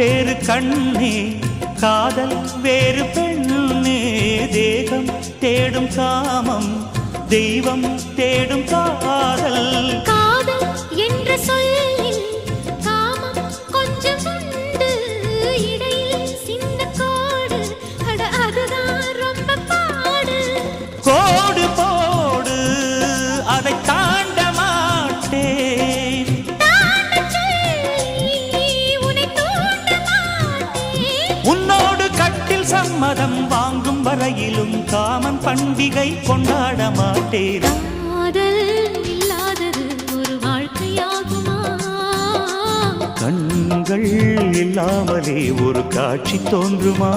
வேறு கண்ணே காதல் வேறு பெண்ணே தேகம் தேடும் காமம் தெய்வம் தேடும் காதல். காதல் என்ற சொல்லில் காமம் கொஞ்சம் உண்டு. இடையில் சின்ன கோடு அதுதான் ரொம்ப பாடு. கோடு உன்னோடு கட்டில் சம்மதம் வாங்கும் வரையிலும் காமன் பண்டிகை கொண்டாட மாட்டேன். கண்கள் இல்லாமலே ஒரு காட்சி தோன்றுமா?